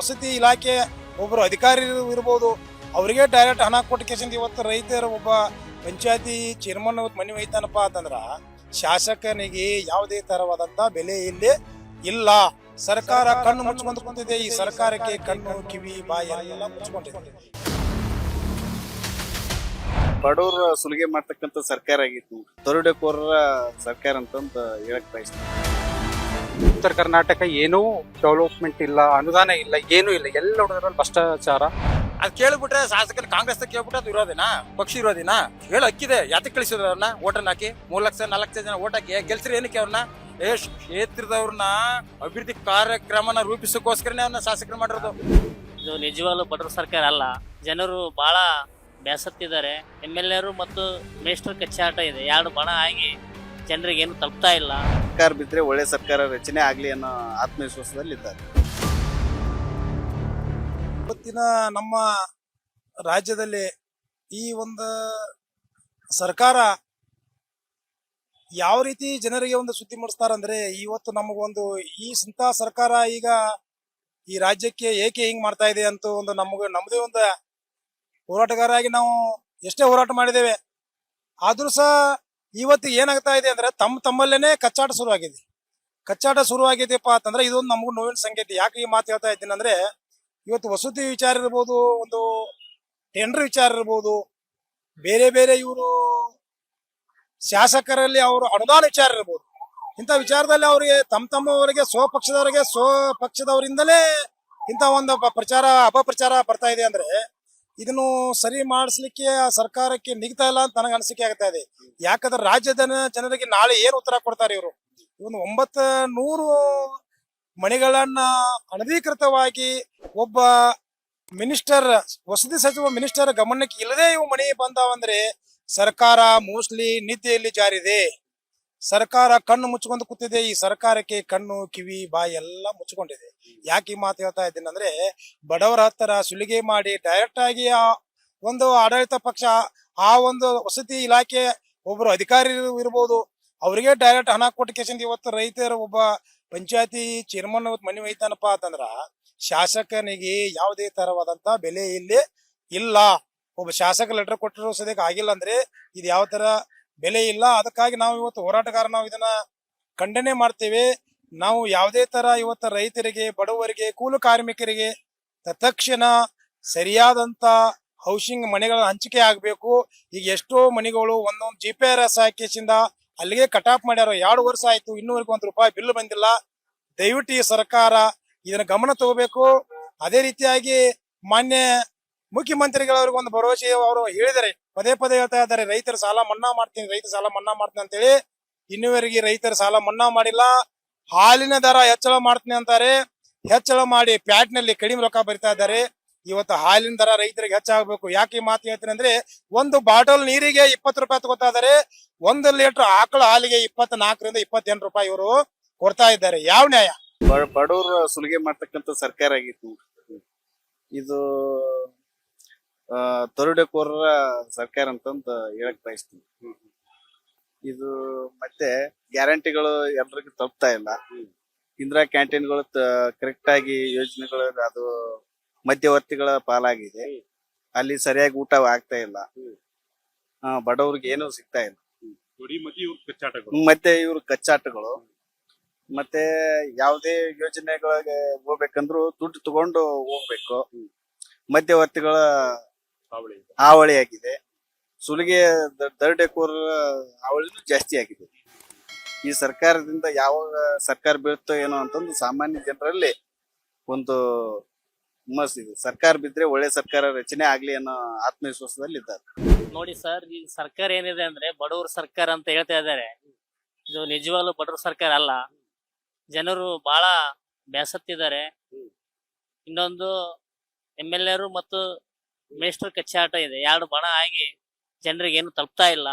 ವಸತಿ ಇಲಾಖೆ ಒಬ್ಬರು ಅಧಿಕಾರಿ ಇರ್ಬೋದು ಅವರಿಗೆ ಡೈರೆಕ್ಟ್ ಹಣ ಕೊಟ್ಟು ಕೇಸಿಂದ ಇವತ್ತು ರೈತರ ಒಬ್ಬ ಪಂಚಾಯತಿ ಚೇರ್ಮನ್ ಇವತ್ತು ಮನೆ ಒಯ್ತಾನಪ್ಪ ಅಂತಂದ್ರ ಶಾಸಕನಿಗೆ ಯಾವುದೇ ತರವಾದಂಥ ಬೆಲೆ ಇಲ್ಲಿ ಇಲ್ಲ. ಸರ್ಕಾರ ಕಣ್ಣು ಮುಚ್ಕೊಂಡು ಕುಂತಿದೆ ಈ ಸರ್ಕಾರಕ್ಕೆ ಕಣ್ಣು ಕಿವಿ ಬಾಯಿ ಎಲ್ಲ ಮುಚ್ಕೊಂಡಿದೆ. ಬಡವ್ರ ಸುಲಿಗೆ ಮಾಡ್ತಕ್ಕಂಥ ಸರ್ಕಾರ ಆಗಿತ್ತು. ದರೋಡೆಕೋರರ ಸರ್ಕಾರ ಅಂತಂತ ಹೇಳಕ್ ಬಯಸ್ತೀನಿ. ಉತ್ತರ ಕರ್ನಾಟಕ ಏನೂ ಡೆವಲಪ್ಮೆಂಟ್ ಇಲ್ಲ ಅನುದಾನ ಇಲ್ಲ ಏನೂ ಇಲ್ಲ. ಎಲ್ಲ ನೋಡಿದ್ರಲ್ಲಿ ಭ್ರಷ್ಟಾಚಾರ. ಅದು ಕೇಳ್ಬಿಟ್ರೆ ಶಾಸಕರು ಕಾಂಗ್ರೆಸ್ ಕೇಳ್ಬಿಟ್ಟು ಅದು ಇರೋದಿನ ಪಕ್ಷ ಇರೋದಿನ ಹೇಳ ಅಕ್ಕಿದೆ ಯಾತಕ್ಕೆ ಕಳಿಸಿದ್ರು ಅವ್ರನ್ನ? ಓಟನ್ ಹಾಕಿ ಮೂರ್ ಲಕ್ಷ ನಾಲ್ಕು ಲಕ್ಷ ಜನ ಓಟ್ ಹಾಕಿ ಗೆಲ್ಸ್ರಿ ಏನಕ್ಕೆ ಅವ್ರನ್ನ? ಏ ಕ್ಷೇತ್ರದವ್ರನ್ನ ಅಭಿವೃದ್ಧಿ ಕಾರ್ಯಕ್ರಮನ ರೂಪಿಸೋಕೋಸ್ಕರನೇ ಅವ್ರನ್ನ ಶಾಸಕರು ಮಾಡಿರೋದು. ಇದು ನಿಜವಾಗ್ಲೂ ಬಡವ್ರ ಸರ್ಕಾರ ಅಲ್ಲ. ಜನರು ಬಹಳ ಬೇಸತ್ತಿದ್ದಾರೆ. ಎಂ ಎಲ್ ಎರು ಮತ್ತು ಮೇಸ್ಟರ್ ಕಚ್ಚಾಟ ಇದೆ. ಎರಡು ಬಣ ಆಗಿ ಜನರಿಗೆ ಏನು ತಲುಪ್ತಾ ಇಲ್ಲ. ಸರ್ಕಾರ ಬಿದ್ದರೆ ಒಳ್ಳೆ ಸರ್ಕಾರ ರಚನೆ ಆಗಲಿ ಅನ್ನೋ ಆತ್ಮವಿಶ್ವಾಸದಲ್ಲಿ ಇದ್ದಾರೆ ಇವತ್ತಿನ ನಮ್ಮ ರಾಜ್ಯದಲ್ಲಿ ಈ ಒಂದು ಸರ್ಕಾರ ಯಾವ ರೀತಿ ಜನರಿಗೆ ಒಂದು ಸುದ್ದಿ ಮೂಡಿಸ್ತಾರಂದ್ರೆ ಇವತ್ತು ನಮಗೊಂದು ಈ ಸಂತ ಸರ್ಕಾರ ಈಗ ಈ ರಾಜ್ಯಕ್ಕೆ ಏಕೆ ಹಿಂಗ್ ಮಾಡ್ತಾ ಇದೆ ಅಂತ ಒಂದು ನಮಗೆ ನಮ್ಮದೇ ಒಂದು ಹೋರಾಟಗಾರರಾಗಿ ನಾವು ಎಷ್ಟೇ ಹೋರಾಟ ಮಾಡಿದ್ದೇವೆ ಆದ್ರೂ ಸಹ ಇವತ್ತು ಏನಾಗ್ತಾ ಇದೆ ಅಂದ್ರೆ ತಮ್ಮ ತಮ್ಮಲ್ಲೇನೆ ಕಚ್ಚಾಟ ಶುರುವಾಗಿದೆ. ಕಚ್ಚಾಟ ಶುರುವಾಗಿದೆಯಪ್ಪ ಅಂತಂದ್ರೆ ಇದೊಂದು ನಮಗೂ ನೋವಿನ ಸಂಗತಿ ಯಾಕೆ ಈ ಮಾತು ಹೇಳ್ತಾ ಇದ್ದೀನಿ ಅಂದ್ರೆ ಇವತ್ತು ವಸತಿ ವಿಚಾರ ಇರ್ಬೋದು, ಒಂದು ಟೆಂಡರ್ ವಿಚಾರ ಇರ್ಬೋದು, ಬೇರೆ ಬೇರೆ ಇವರು ಶಾಸಕರಲ್ಲಿ ಅವರು ಅನುದಾನ ವಿಚಾರ ಇರ್ಬೋದು. ಇಂಥ ವಿಚಾರದಲ್ಲಿ ಅವರಿಗೆ ತಮ್ಮ ತಮ್ಮವರಿಗೆ, ಸ್ವ ಪಕ್ಷದವರಿಗೆ, ಸ್ವ ಪಕ್ಷದವರಿಂದಲೇ ಇಂಥ ಒಂದು ಪ್ರಚಾರ, ಅಪಪ್ರಚಾರ ಬರ್ತಾ ಇದೆ ಅಂದ್ರೆ ಇದನ್ನು ಸರಿ ಮಾಡಿಸ್ಲಿಕ್ಕೆ ಸರ್ಕಾರಕ್ಕೆ ನಿಗ್ತಾ ಇಲ್ಲ ಅಂತ ನನಗೆ ಅನಿಸಿಕೆ ಆಗ್ತಾ ಇದೆ. ಯಾಕಂದ್ರೆ ರಾಜ್ಯದ ಜನರಿಗೆ ನಾಳೆ ಏನು ಉತ್ತರ ಕೊಡ್ತಾರೆ ಇವರು? ಇವನು ಒಂಬತ್ತ ನೂರು ಮನೆಗಳನ್ನ ಅನಧಿಕೃತವಾಗಿ ಒಬ್ಬ ಮಿನಿಸ್ಟರ್, ವಸತಿ ಸಚಿವ ಮಿನಿಸ್ಟರ್ ಗಮನಕ್ಕೆ ಇಲ್ಲದೆ ಇವು ಮನೆ ಬಂದಾವಂದ್ರೆ ಸರ್ಕಾರ ಮೋಸ್ಟ್ಲಿ ನೀತಿಯಲ್ಲಿ ಜಾರಿದೆ. ಸರ್ಕಾರ ಕಣ್ಣು ಮುಚ್ಕೊಂಡು ಕೂತಿದೆ, ಈ ಸರ್ಕಾರಕ್ಕೆ ಕಣ್ಣು, ಕಿವಿ, ಬಾಯಿ ಎಲ್ಲ ಮುಚ್ಕೊಂಡಿದೆ ಯಾಕೆ ಈ ಮಾತು ಹೇಳ್ತಾ ಇದ್ದೀನಿ ಅಂದ್ರೆ, ಬಡವರ ಹತ್ತಿರ ಸುಲಿಗೆ ಮಾಡಿ ಡೈರೆಕ್ಟ್ ಆಗಿ ಆ ಒಂದು ಆಡಳಿತ ಪಕ್ಷ, ಆ ಒಂದು ವಸತಿ ಇಲಾಖೆ ಒಬ್ಬರು ಅಧಿಕಾರಿ ಇರ್ಬೋದು, ಅವರಿಗೆ ಡೈರೆಕ್ಟ್ ಹಣ ಕೊಟ್ಟು ಕೇಸಿಂದ ಇವತ್ತು ರೈತರ ಒಬ್ಬ ಪಂಚಾಯತಿ ಚೇರ್ಮನ್ ಮನೆ ಒಯ್ತಾನಪ್ಪ ಅಂತಂದ್ರ, ಶಾಸಕನಿಗೆ ಯಾವುದೇ ತರವಾದಂತ ಬೆಲೆ ಇಲ್ಲಿ ಇಲ್ಲ. ಒಬ್ಬ ಶಾಸಕ ಲೆಟರ್ ಕೊಟ್ಟರು ಸದ್ಯಕ್ಕೆ ಆಗಿಲ್ಲ ಅಂದ್ರೆ, ಇದು ಯಾವ ತರ ಬೆಲೆ ಇಲ್ಲ. ಅದಕ್ಕಾಗಿ ನಾವು ಇವತ್ತು ಹೋರಾಟಗಾರ, ನಾವು ಇದನ್ನ ಖಂಡನೆ ಮಾಡ್ತೇವೆ. ನಾವು ಯಾವುದೇ ತರ ಇವತ್ತು ರೈತರಿಗೆ, ಬಡವರಿಗೆ, ಕೂಲು ಕಾರ್ಮಿಕರಿಗೆ ತತ್ಕ್ಷಣ ಸರಿಯಾದಂತ ಹೌಸಿಂಗ್ ಮನೆಗಳ ಹಂಚಿಕೆ ಆಗಬೇಕು. ಈಗ ಎಷ್ಟೋ ಮನೆಗಳು ಒಂದೊಂದು ಜಿ ಪಿ ಆರ್ ಎಸ್ ಅಲ್ಲಿಗೆ ಕಟಾಪ್ ಮಾಡ್ಯಾರ. ಎರಡು ವರ್ಷ ಆಯ್ತು ಇನ್ನೂವರೆಗೂ ಒಂದು ರೂಪಾಯಿ ಬಿಲ್ ಬಂದಿಲ್ಲ. ದಯವಿಟ್ಟು ಸರ್ಕಾರ ಇದನ್ನ ಗಮನ ತಗೋಬೇಕು. ಅದೇ ರೀತಿಯಾಗಿ ಮಾನ್ಯ ಮುಖ್ಯಮಂತ್ರಿಗಳವ್ರಿಗೆ ಒಂದು ಭರವಸೆ ಅವರು ಹೇಳಿದರೆ, ಪದೇ ಪದೇ ಹೇಳ್ತಾ ಇದ್ದಾರೆ, ರೈತರ ಸಾಲ ಮನ್ನಾ ಮಾಡ್ತೀನಿ, ರೈತ ಸಾಲ ಮನ್ನಾ ಮಾಡ್ತೀನಿ ಅಂತೇಳಿ. ಇನ್ನುವರೆಗೆ ರೈತರ ಸಾಲ ಮನ್ನಾ ಮಾಡಿಲ್ಲ. ಹಾಲಿನ ದರ ಹೆಚ್ಚಳ ಮಾಡ್ತೀನಿ ಅಂತಾರೆ. ಹೆಚ್ಚಳ ಮಾಡಿ ಪ್ಯಾಟ್ನಲ್ಲಿ ಕಡಿಮೆ ರೊಕ್ಕ ಬರಿತಾ ಇದ್ದಾರೆ. ಇವತ್ತು ಹಾಲಿನ ದರ ರೈತರಿಗೆ ಹೆಚ್ಚಾಗಬೇಕು ಯಾಕೆ ಮಾತು ಹೇಳ್ತೀನಿ ಅಂದ್ರೆ, ಒಂದು ಬಾಟಲ್ ನೀರಿಗೆ ಇಪ್ಪತ್ತು ರೂಪಾಯಿ ತಗೋತಾ ಇದಾರೆ ಒಂದು ಲೀಟರ್ ಆಕಳ ಹಾಲಿಗೆ ಇಪ್ಪತ್ನಾಲ್ಕರಿಂದ ಇಪ್ಪತ್ತೆಂಟು ರೂಪಾಯಿ ಇವರು ಕೊಡ್ತಾ ಇದ್ದಾರೆ. ಯಾವ ನ್ಯಾಯ? ಬಡವರು ಬಡವ್ರ ಸುಲಿಗೆ ಮಾಡ್ತಕ್ಕಂಥ ಸರ್ಕಾರ ಆಗಿತ್ತು. ಇದು ಆ, ದರೋಡೆಕೋರರ ಸರ್ಕಾರ ಅಂತಂತ ಹೇಳಕ್ ಬಯಸ್ತೀನಿ. ಇದು ಮತ್ತೆ ಗ್ಯಾರಂಟಿಗಳು ಎಲ್ರಿಗೂ ತಪ್ತಾ ಇಲ್ಲ. ಇಂದಿರಾ ಕ್ಯಾಂಟೀನ್ಗಳು ಕರೆಕ್ಟ್ ಆಗಿ ಯೋಜನೆಗಳು ಅದು ಮಧ್ಯವರ್ತಿಗಳ ಪಾಲಾಗಿದೆ. ಅಲ್ಲಿ ಸರಿಯಾಗಿ ಊಟ ಆಗ್ತಾ ಇಲ್ಲ. ಬಡವ್ರಿಗೆ ಏನು ಸಿಗ್ತಾ ಇಲ್ಲ. ಮತ್ತೆ ಇವ್ರ ಕಚ್ಚಾಟಗಳು. ಮತ್ತೆ ಯಾವುದೇ ಯೋಜನೆಗಳಿಗೆ ಹೋಗ್ಬೇಕಂದ್ರು ದುಡ್ಡು ತಗೊಂಡು ಹೋಗ್ಬೇಕು. ಮಧ್ಯವರ್ತಿಗಳ ಹಾವಳಿ ಆಗಿದೆ. ಸುಲಿಗೆ ದ- ದರೋಡೆಕೋರರ ಹಾವಳಿನೂ ಜಾಸ್ತಿ ಆಗಿದೆ. ಈ ಸರ್ಕಾರದಿಂದ ಯಾವಾಗ ಸರ್ಕಾರ ಬೀಳುತ್ತೋ ಏನೋ ಅಂತಂದು ಸಾಮಾನ್ಯ ಜನರಲ್ಲಿ ಒಂದು ಹುಮ್ಮಸ್ ಇದೆ. ಸರ್ಕಾರ ಬಿದ್ರೆ ಒಳ್ಳೆ ಸರ್ಕಾರ ರಚನೆ ಆಗ್ಲಿ ಅನ್ನೋ ಆತ್ಮವಿಶ್ವಾಸದಲ್ಲಿ ಇದ್ದಾರೆ ನೋಡಿ ಸರ್ ಈ ಸರ್ಕಾರ ಏನಿದೆ ಅಂದ್ರೆ ಬಡವರ ಸರ್ಕಾರ ಅಂತ ಹೇಳ್ತಾ ಇದ್ದಾರೆ. ಇದು ನಿಜವಾಗ್ಲೂ ಬಡವ್ರ ಸರ್ಕಾರ ಅಲ್ಲ. ಜನರು ಬಹಳ ಬೇಸತ್ತಿದ್ದಾರೆ ಇನ್ನೊಂದು ಎಂ ಎಲ್ ಎರು ಮತ್ತು ಮಿನಿಸ್ಟರ್ ಕಚ್ಚಾಟ ಇದೆ. ಎರಡು ಬಣ ಆಗಿ ಜನರಿಗೆ ಏನು ತಲುಪ್ತಾ ಇಲ್ಲ.